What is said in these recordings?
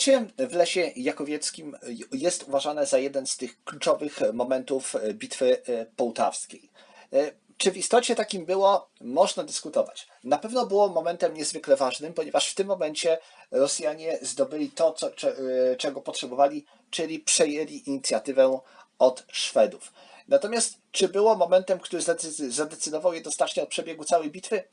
Starcie w Lesie Jakowieckim jest uważane za jeden z tych kluczowych momentów bitwy połtawskiej. Czy w istocie takim było, można dyskutować. Na pewno było momentem niezwykle ważnym, ponieważ w tym momencie Rosjanie zdobyli to, co, czego potrzebowali, czyli przejęli inicjatywę od Szwedów. Natomiast czy było momentem, który zadecydował jednoznacznie o przebiegu całej bitwy?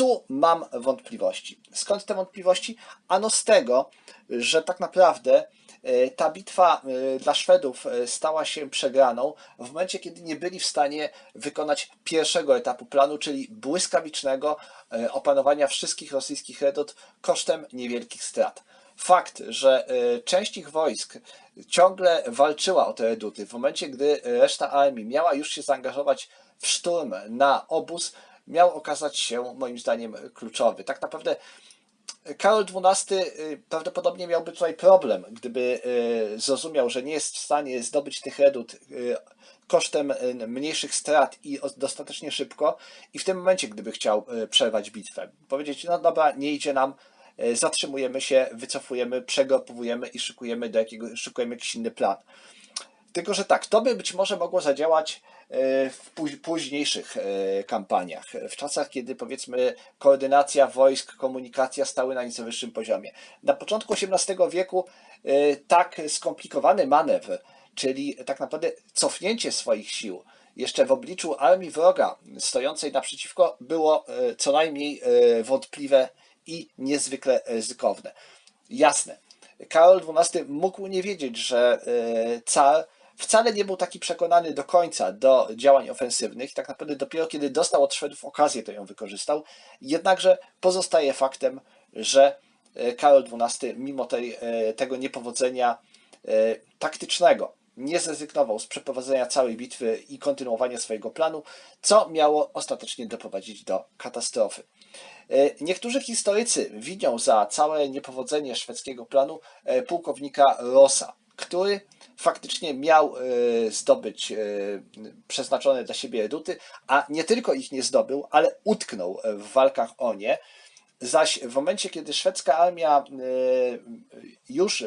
Tu mam wątpliwości. Skąd te wątpliwości? Ano z tego, że tak naprawdę e, ta bitwa e, dla Szwedów e, stała się przegraną w momencie, kiedy nie byli w stanie wykonać pierwszego etapu planu, czyli błyskawicznego opanowania wszystkich rosyjskich redut kosztem niewielkich strat. Fakt, że część ich wojsk ciągle walczyła o te reduty, w momencie, gdy reszta armii miała już się zaangażować w szturm na obóz, miał okazać się moim zdaniem kluczowy. Tak naprawdę Karol XII y, prawdopodobnie miałby tutaj problem, gdyby y, zrozumiał, że nie jest w stanie zdobyć tych redut y, kosztem mniejszych strat i dostatecznie szybko i w tym momencie, gdyby chciał przerwać bitwę, powiedzieć, no dobra, nie idzie nam, zatrzymujemy się, wycofujemy, przegropowujemy i szykujemy, do jakiego, szykujemy jakiś inny plan. Tylko, że tak, to by być może mogło zadziałać w późniejszych e, kampaniach, w czasach, kiedy powiedzmy koordynacja wojsk, komunikacja stały na nieco wyższym poziomie. Na początku XVIII wieku e, tak skomplikowany manewr, czyli tak naprawdę cofnięcie swoich sił, jeszcze w obliczu armii wroga stojącej naprzeciwko, było co najmniej wątpliwe i niezwykle ryzykowne. Jasne, Karol XII mógł nie wiedzieć, że car wcale nie był taki przekonany do końca do działań ofensywnych. Tak naprawdę dopiero kiedy dostał od Szwedów okazję, to ją wykorzystał. Jednakże pozostaje faktem, że e, Karol XII, mimo tej, e, tego niepowodzenia e, taktycznego, nie zrezygnował z przeprowadzenia całej bitwy i kontynuowania swojego planu, co miało ostatecznie doprowadzić do katastrofy. Niektórzy historycy widzą za całe niepowodzenie szwedzkiego planu pułkownika Rossa, który faktycznie miał e, zdobyć e, przeznaczone dla siebie eduty, a nie tylko ich nie zdobył, ale utknął w walkach o nie. Zaś w momencie, kiedy szwedzka armia e, już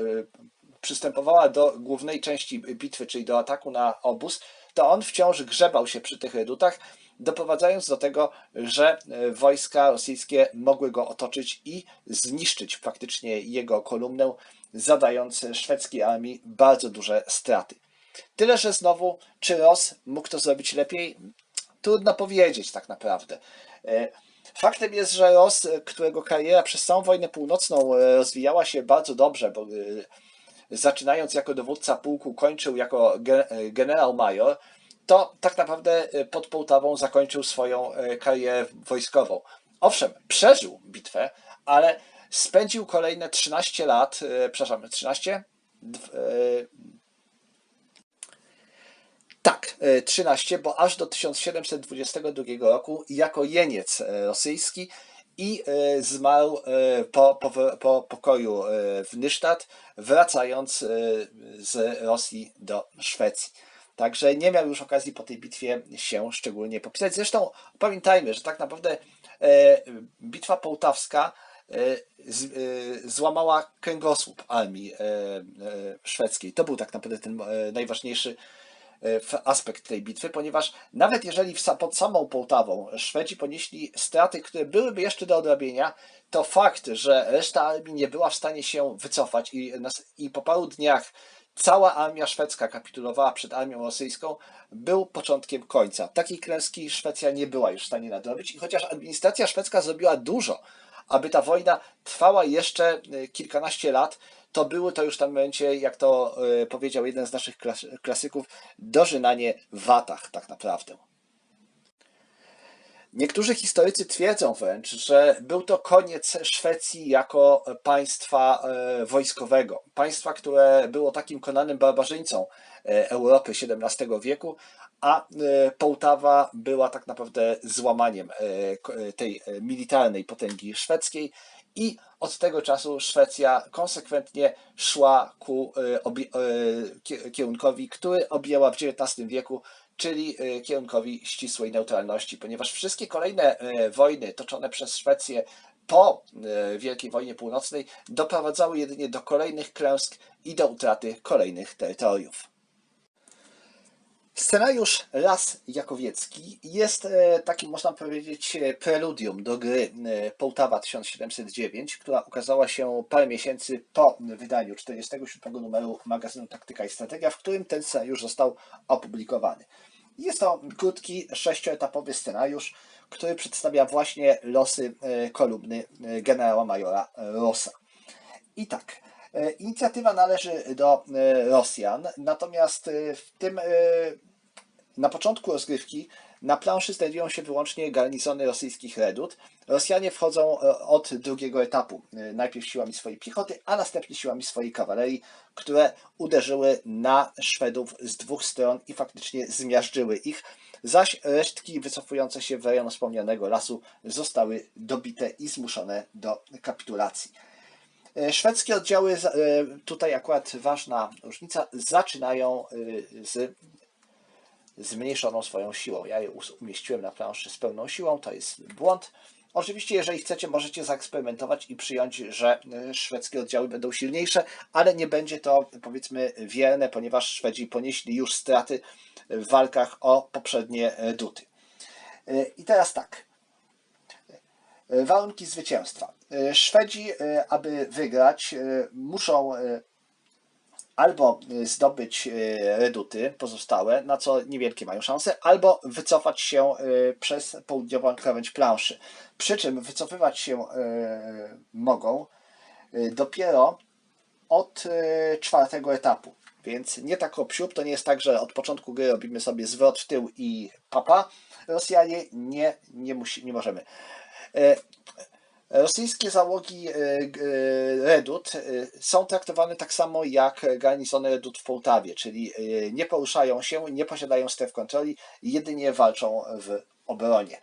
przystępowała do głównej części bitwy, czyli do ataku na obóz, to on wciąż grzebał się przy tych redutach, doprowadzając do tego, że wojska rosyjskie mogły go otoczyć i zniszczyć faktycznie jego kolumnę, zadając szwedzkiej armii bardzo duże straty. Tyle, że znowu, czy Ross mógł to zrobić lepiej? Trudno powiedzieć tak naprawdę. E, faktem jest, że Ross, którego kariera przez całą wojnę północną e, rozwijała się bardzo dobrze, bo e, zaczynając jako dowódca pułku, kończył jako generał major, to tak naprawdę pod Połtawą zakończył swoją karierę wojskową. Owszem, przeżył bitwę, ale Spędził kolejne 13 lat, e, przepraszam, 13? E, tak, 13, e, bo aż do 1722 roku jako jeniec rosyjski i zmarł po, po, po pokoju w Nysztat, wracając z Rosji do Szwecji. Także nie miał już okazji po tej bitwie się szczególnie popisać. Zresztą pamiętajmy, że tak naprawdę bitwa połtawska E, e, złamała kręgosłup armii e, szwedzkiej. To był tak naprawdę ten najważniejszy aspekt tej bitwy, ponieważ nawet jeżeli pod samą Połtawą Szwedzi ponieśli straty, które byłyby jeszcze do odrobienia, to fakt, że reszta armii nie była w stanie się wycofać i, i po paru dniach cała armia szwedzka kapitulowała przed armią rosyjską, był początkiem końca. Takiej klęski Szwecja nie była już w stanie nadrobić i chociaż administracja szwedzka zrobiła dużo, aby ta wojna trwała jeszcze e, kilkanaście lat, to było to już w tym momencie, jak to e, powiedział jeden z naszych klasyków, dożynanie w watach tak naprawdę. Niektórzy historycy twierdzą wręcz, że był to koniec Szwecji jako państwa e, wojskowego. Państwa, które było takim konanym barbarzyńcą Europy XVII wieku, a e, Połtawa była tak naprawdę złamaniem e, tej e, militarnej potęgi szwedzkiej i od tego czasu Szwecja konsekwentnie szła ku kierunkowi, który objęła w XIX wieku, czyli kierunkowi ścisłej neutralności, ponieważ wszystkie kolejne wojny toczone przez Szwecję po e, Wielkiej Wojnie Północnej doprowadzały jedynie do kolejnych klęsk i do utraty kolejnych terytoriów. Scenariusz Las Jakowiecki jest e, takim, można powiedzieć, e, preludium do gry e, Połtawa 1709, która ukazała się parę miesięcy po wydaniu 47 numeru magazynu Taktyka i Strategia, w którym ten scenariusz został opublikowany. Jest to krótki, sześcioetapowy scenariusz, który przedstawia właśnie losy kolumny generała majora Rossa. I tak, inicjatywa należy do Rosjan, natomiast w tym na początku rozgrywki na planszy znajdują się wyłącznie garnizony rosyjskich redut. Rosjanie wchodzą od drugiego etapu, najpierw siłami swojej piechoty, a następnie siłami swojej kawalerii, które uderzyły na Szwedów z dwóch stron i faktycznie zmiażdżyły ich, zaś resztki wycofujące się w rejon wspomnianego lasu zostały dobite i zmuszone do kapitulacji. Szwedzkie oddziały, tutaj akurat ważna różnica, zaczynają z zmniejszoną swoją siłą. Ja je umieściłem na planszy z pełną siłą, to jest błąd. Oczywiście, jeżeli chcecie, możecie zaeksperymentować i przyjąć, że e, szwedzkie oddziały będą silniejsze, ale nie będzie to, powiedzmy, wierne, ponieważ Szwedzi ponieśli już straty w walkach o poprzednie duty. E, I teraz tak. Warunki zwycięstwa. Szwedzi, aby wygrać, muszą albo y, zdobyć y, reduty pozostałe, na co niewielkie mają szanse, albo wycofać się y, przez południową krawędź planszy. Przy czym wycofywać się mogą dopiero od czwartego etapu. Więc nie tak obsiub, to nie jest tak, że od początku gry robimy sobie zwrot w tył i papa. Rosjanie nie, nie, musi, nie możemy. Rosyjskie załogi e, e, Redut e, są traktowane tak samo jak garnizony Redut w Połtawie, czyli nie poruszają się, nie posiadają stref kontroli, jedynie walczą w obronie.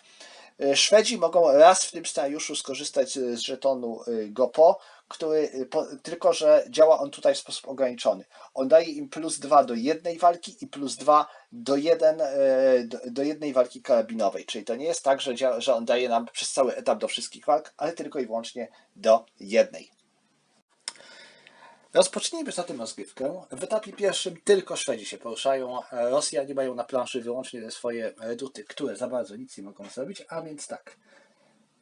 Szwedzi mogą raz w tym scenariuszu skorzystać z żetonu GOPO, który tylko, że działa on tutaj w sposób ograniczony. On daje im plus 2 do jednej walki i plus 2 do, jeden, e, do, do jednej walki karabinowej. Czyli to nie jest tak, że, że on daje nam przez cały etap do wszystkich walk, ale tylko i wyłącznie do jednej. Rozpocznijmy zatem rozgrywkę. W etapie pierwszym tylko Szwedzi się poruszają. Rosjanie mają na planszy wyłącznie te swoje reduty, które za bardzo nic nie mogą zrobić, a więc tak.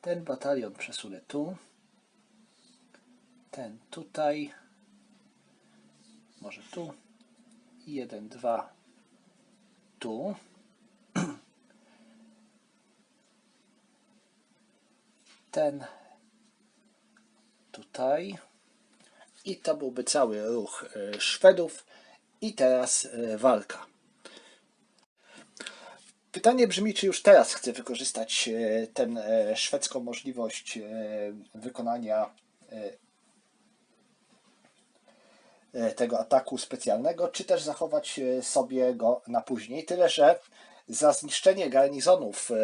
Ten batalion przesunę tu. Ten tutaj. Może tu. I jeden, dwa, tu. Ten tutaj. I to byłby cały ruch e, Szwedów. I teraz e, walka. Pytanie brzmi, czy już teraz chcę wykorzystać e, tę szwedzką możliwość wykonania tego ataku specjalnego, czy też zachować e, sobie go na później. Tyle, że za zniszczenie garnizonów e,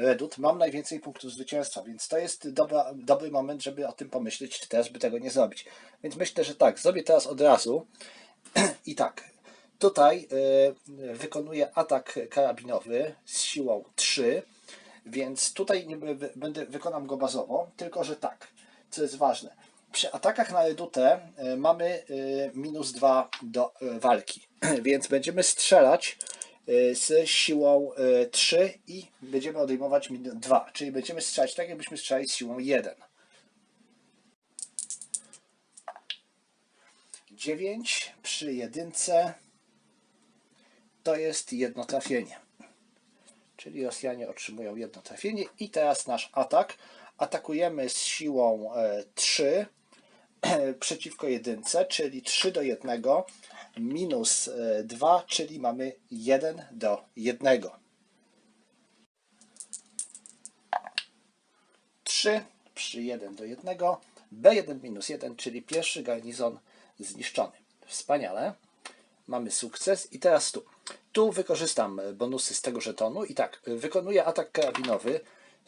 Redut mam najwięcej punktów zwycięstwa, więc to jest dobra, dobry moment, żeby o tym pomyśleć, czy teraz by tego nie zrobić. Więc myślę, że tak, zrobię teraz od razu. I tak, tutaj wykonuję atak karabinowy z siłą 3, więc tutaj nie będę, wykonam go bazowo, tylko że tak, co jest ważne przy atakach na redutę e, mamy e, minus 2 do e, walki, więc będziemy strzelać z siłą 3 i będziemy odejmować minus 2, czyli będziemy strzelać tak, jakbyśmy strzelali z siłą 1. 9 przy jedynce to jest jedno trafienie. Czyli Rosjanie otrzymują jedno trafienie i teraz nasz atak. Atakujemy z siłą 3 przeciwko jedynce, czyli 3 do 1 minus 2, e, czyli mamy 1 do 1. 3 przy 1 do 1, B1 minus 1, czyli pierwszy garnizon zniszczony. Wspaniale. Mamy sukces i teraz tu. Tu wykorzystam bonusy z tego żetonu i tak, wykonuję atak karabinowy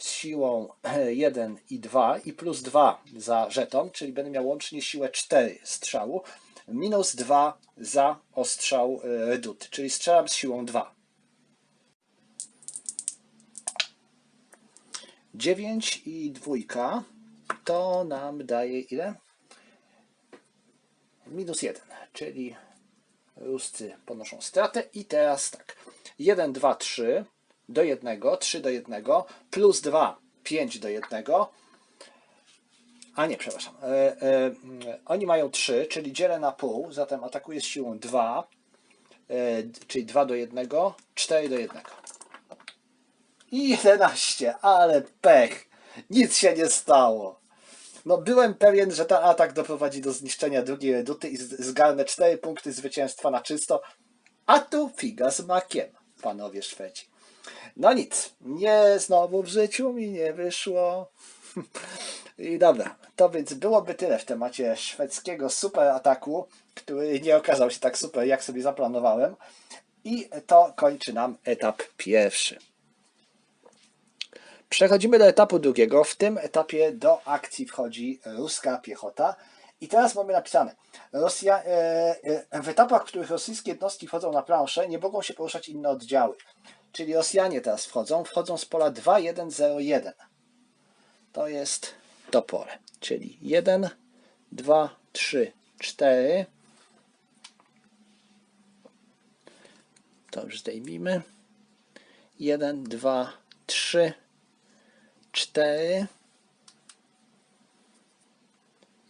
siłą 1 i 2 i plus 2 za żeton, czyli będę miał łącznie siłę 4 strzału, minus 2 za ostrzał e, redut, czyli strzelam z siłą 2. 9 i dwójka, to nam daje ile? Minus 1, czyli Ruscy ponoszą stratę. I teraz tak. 1, 2, 3 do 1, 3 do 1, plus 2, 5 do 1. A nie, przepraszam. E, e, oni mają 3, czyli dzielę na pół, zatem atakuje z siłą 2, e, czyli 2 do 1, 4 do 1. I 11, ale pech. Nic się nie stało. No byłem pewien, że ten atak doprowadzi do zniszczenia drugiej reduty i zgarnę 4 punkty zwycięstwa na czysto. A tu figa z makiem, panowie Szwedzi. No nic, nie znowu w życiu mi nie wyszło. I dobra, to więc byłoby tyle w temacie szwedzkiego super ataku, który nie okazał się tak super, jak sobie zaplanowałem. I to kończy nam etap pierwszy. Przechodzimy do etapu drugiego. W tym etapie do akcji wchodzi ruska piechota. I teraz mamy napisane, Rosja, e, e, w etapach, w których rosyjskie jednostki wchodzą na planszę, nie mogą się poruszać inne oddziały. Czyli Rosjanie teraz wchodzą, wchodzą z pola 2101. To jest to pole. Czyli 1, 2, 3, 4. To już zdejmijmy. 1, 2, 3, 4.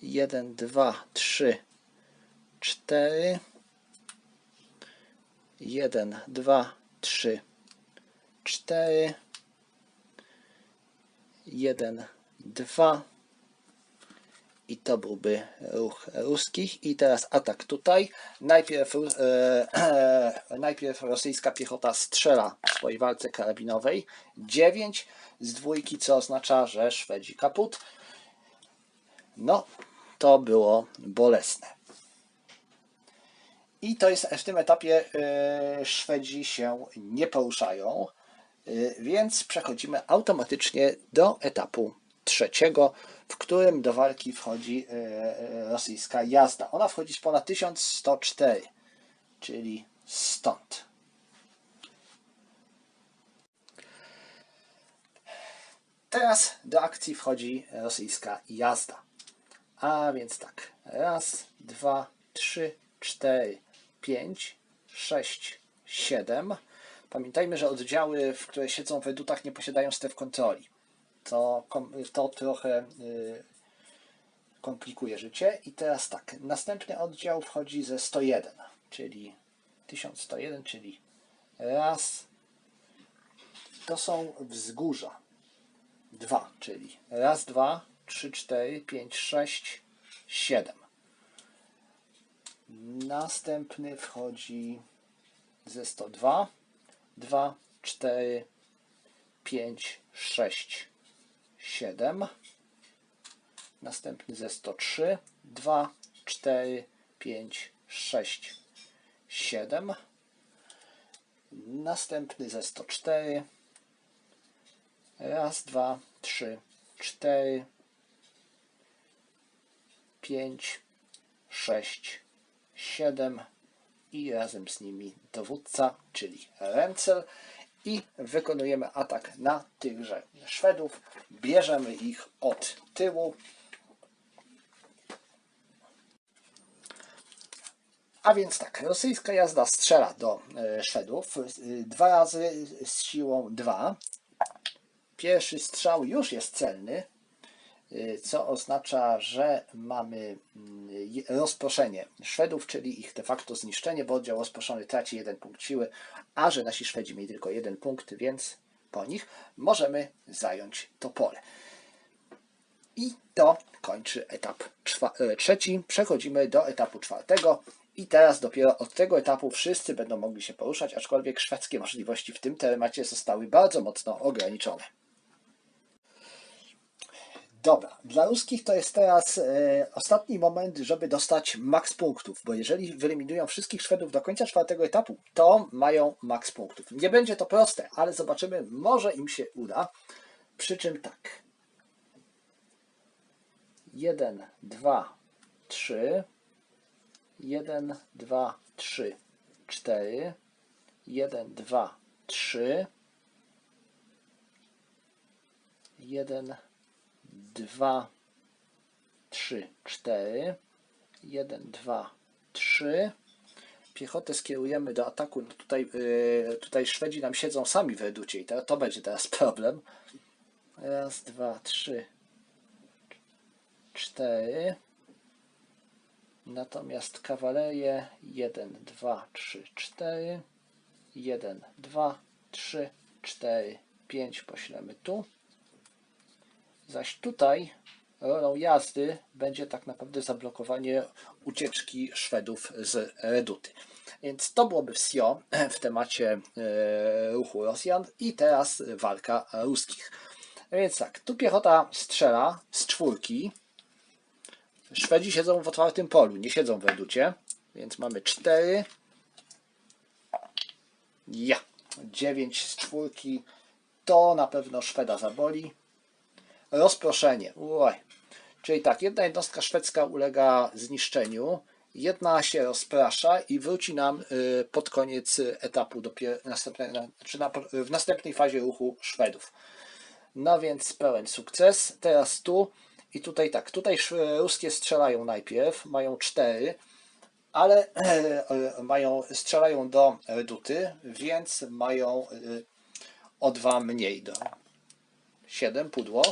1, 2, 3, 4. 1, 2, 3, 4. 1, 2. I to byłby ruch ruskich. I teraz atak tutaj. Najpierw, e, e, najpierw rosyjska piechota strzela w swojej walce karabinowej. 9 z dwójki, co oznacza, że Szwedzi kaput. No, to było bolesne. I to jest w tym etapie e, Szwedzi się nie poruszają, więc przechodzimy automatycznie do etapu trzeciego, w którym do walki wchodzi e, e, rosyjska jazda. Ona wchodzi z pola 1104, czyli stąd. Teraz do akcji wchodzi rosyjska jazda. A więc tak. Raz, dwa, trzy, cztery, pięć, sześć, siedem. Pamiętajmy, że oddziały, w które siedzą w redutach, nie posiadają stref kontroli. To, to trochę y, komplikuje życie. I teraz tak. Następny oddział wchodzi ze 101, czyli 1101, czyli raz. To są wzgórza. Dwa, czyli raz, dwa, trzy, cztery, pięć, sześć, siedem. Następny wchodzi ze 102, 2, 4, 5, 6, 7. Następny ze 103, 2, 4, 5, 6, 7. Następny ze 104, raz, dwa, trzy, cztery, pięć, sześć, siedem i razem z nimi dowódca, czyli Rencel i wykonujemy atak na tychże Szwedów. Bierzemy ich od tyłu. A więc tak, rosyjska jazda strzela do e, Szwedów e, dwa razy z siłą 2. Pierwszy strzał już jest celny, co oznacza, że mamy mm, rozproszenie Szwedów, czyli ich de facto zniszczenie, bo oddział rozproszony traci jeden punkt siły, a że nasi Szwedzi mieli tylko jeden punkt, więc po nich możemy zająć to pole. I to kończy etap e, trzeci. Przechodzimy do etapu czwartego. I teraz dopiero od tego etapu wszyscy będą mogli się poruszać, aczkolwiek szwedzkie możliwości w tym temacie zostały bardzo mocno ograniczone. Dobra, dla ruskich to jest teraz e, ostatni moment, żeby dostać maks punktów, bo jeżeli wyeliminują wszystkich Szwedów do końca czwartego etapu, to mają maks punktów. Nie będzie to proste, ale zobaczymy, może im się uda. Przy czym tak. 1, 2, 3, 1, 2, 3, 4, 1, 2, 3, 1, 2, 3, 4. 1, 2, 3. Piechotę skierujemy do ataku. No Tutaj, yy, tutaj Szwedzi nam siedzą sami w reducie i to, to będzie teraz problem. Raz, dwa, trzy, cztery. Natomiast kawalerię 1, 2, 3, 4. 1, 2, 3, 4, 5 poślemy tu. Zaś tutaj rolą jazdy będzie tak naprawdę zablokowanie ucieczki Szwedów z Reduty. Więc to byłoby wsio w temacie e, ruchu Rosjan i teraz walka ruskich. Więc tak, tu piechota strzela z czwórki. Szwedzi siedzą w otwartym polu, nie siedzą w Reducie, więc mamy 4. Ja, 9 z czwórki. To na pewno Szweda zaboli. Rozproszenie. Czyli tak, jedna jednostka szwedzka ulega zniszczeniu, jedna się rozprasza i wróci nam y, pod koniec etapu dopiero następne, na- czy na, w następnej fazie ruchu Szwedów. No więc pełen sukces. Teraz tu i tutaj tak, tutaj ruskie strzelają najpierw, mają cztery, ale mają, strzelają do reduty, więc mają y, o dwa mniej do 7 pudło.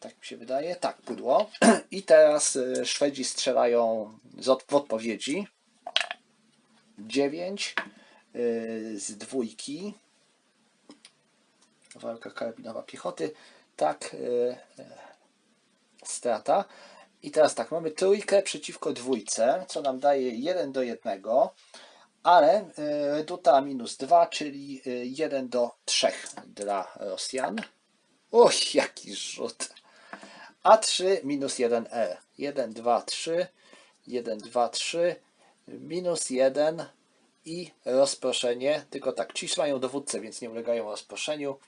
Tak mi się wydaje. Tak, pudło. I teraz y, Szwedzi strzelają od, w odpowiedzi. 9 z dwójki. Walka karabinowa piechoty. Tak, y, y, strata. I teraz tak, mamy trójkę przeciwko dwójce, co nam daje 1 do 1, ale y, reduta minus 2, czyli 1 do 3 dla Rosjan. Uj, jaki rzut. A3 minus 1E. 1, 2, 3. 1, 2, 3. Minus 1 i rozproszenie. Tylko tak, ci mają dowódcę, więc nie ulegają rozproszeniu.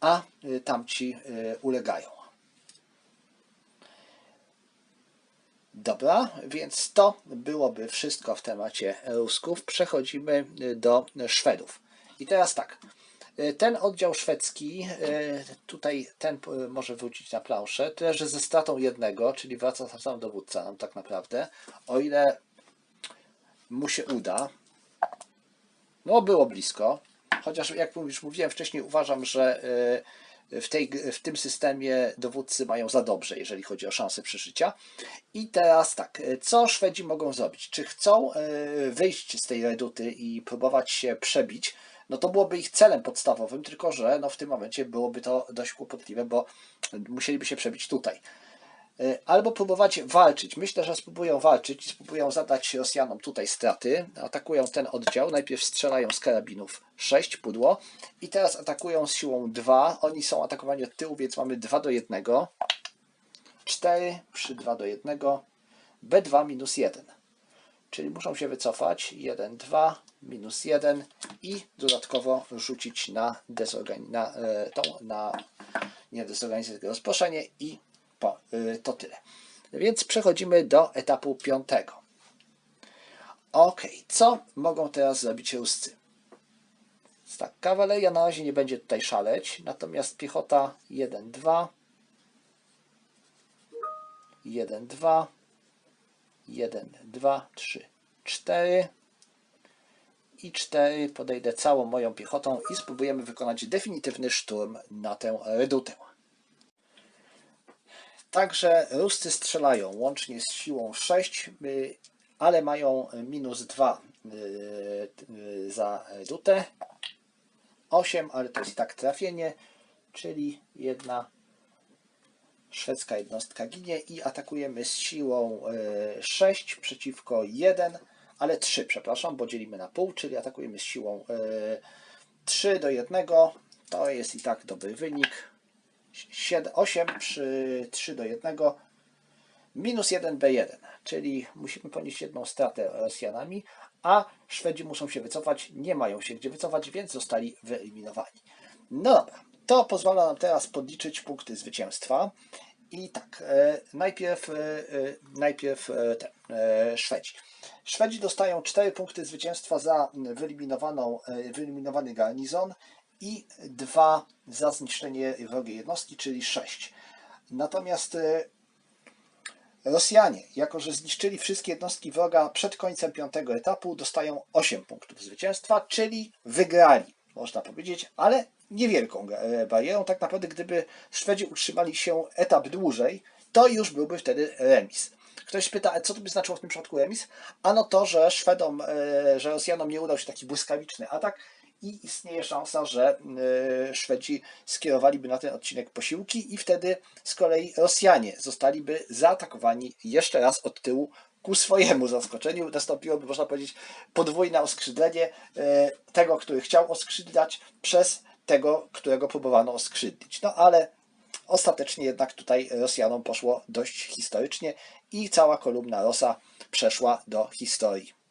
A y, tamci y, ulegają. Dobra, więc to byłoby wszystko w temacie Rusków. Przechodzimy y, do Szwedów. I teraz tak. Y, Ten oddział szwedzki, y, tutaj ten y, może wrócić na planszę, tyle że ze stratą jednego, czyli wraca sam sam dowódca nam tak naprawdę, o ile mu się uda. No było blisko, chociaż jak już mówiłem wcześniej, uważam, że w, tej, w tym systemie dowódcy mają za dobrze, jeżeli chodzi o szanse przeżycia. I teraz tak, co Szwedzi mogą zrobić? Czy chcą wyjść z tej reduty i próbować się przebić? No to byłoby ich celem podstawowym, tylko że no w tym momencie byłoby to dość kłopotliwe, bo musieliby się przebić tutaj. Y, Albo próbować walczyć. Myślę, że spróbują walczyć i spróbują zadać Rosjanom tutaj straty. Atakują ten oddział. Najpierw strzelają z karabinów 6 pudło i teraz atakują z siłą 2. Oni są atakowani od tyłu, więc mamy 2 do 1. 4 przy 2 do 1. B2 minus 1 czyli muszą się wycofać 1, 2, minus 1 i dodatkowo rzucić na, dezorgani- na, e, tą, na nie dezorganizację, tylko rozproszenie i po, e, to tyle. Więc przechodzimy do etapu piątego. Ok, co mogą teraz zrobić Ruscy? Tak, kawaleria na razie nie będzie tutaj szaleć, natomiast piechota 1, 2, 1, 2, 1, 2, 3, 4 i 4 podejdę całą moją piechotą i spróbujemy wykonać definitywny szturm na tę redutę. Także Ruscy strzelają łącznie z siłą 6, y, ale mają minus 2 y, y, za redutę. 8, ale to jest i tak trafienie, czyli jedna szwedzka jednostka ginie i atakujemy z siłą e, 6 przeciwko 1, ale 3, przepraszam, bo dzielimy na pół, czyli atakujemy z siłą e, 3 do 1. To jest i tak dobry wynik. 7, 8 przy 3 do 1 minus 1 B1, czyli musimy ponieść jedną stratę Rosjanami, a Szwedzi muszą się wycofać, nie mają się gdzie wycofać, więc zostali wyeliminowani. No dobra, to pozwala nam teraz podliczyć punkty zwycięstwa. I tak, e, najpierw, e, e, najpierw e, te, e, Szwedzi. Szwedzi dostają 4 punkty zwycięstwa za wyeliminowaną, e, wyeliminowany garnizon i 2 za zniszczenie wrogiej jednostki, czyli 6. Natomiast e, Rosjanie, jako że zniszczyli wszystkie jednostki wroga przed końcem piątego etapu, dostają 8 punktów zwycięstwa, czyli wygrali, można powiedzieć, ale niewielką e, barierą. Tak naprawdę, gdyby Szwedzi utrzymali się etap dłużej, to już byłby wtedy remis. Ktoś pyta, co to by znaczyło w tym przypadku remis? Ano to, że Szwedom, e, że Rosjanom nie udał się taki błyskawiczny atak i istnieje szansa, że e, Szwedzi skierowaliby na ten odcinek posiłki i wtedy z kolei Rosjanie zostaliby zaatakowani jeszcze raz od tyłu ku swojemu zaskoczeniu. Nastąpiłoby, można powiedzieć, podwójne oskrzydlenie e, tego, który chciał oskrzydlać przez tego, którego próbowano oskrzydlić. No ale Ostatecznie jednak tutaj Rosjanom poszło dość historycznie i cała kolumna Rosa przeszła do historii.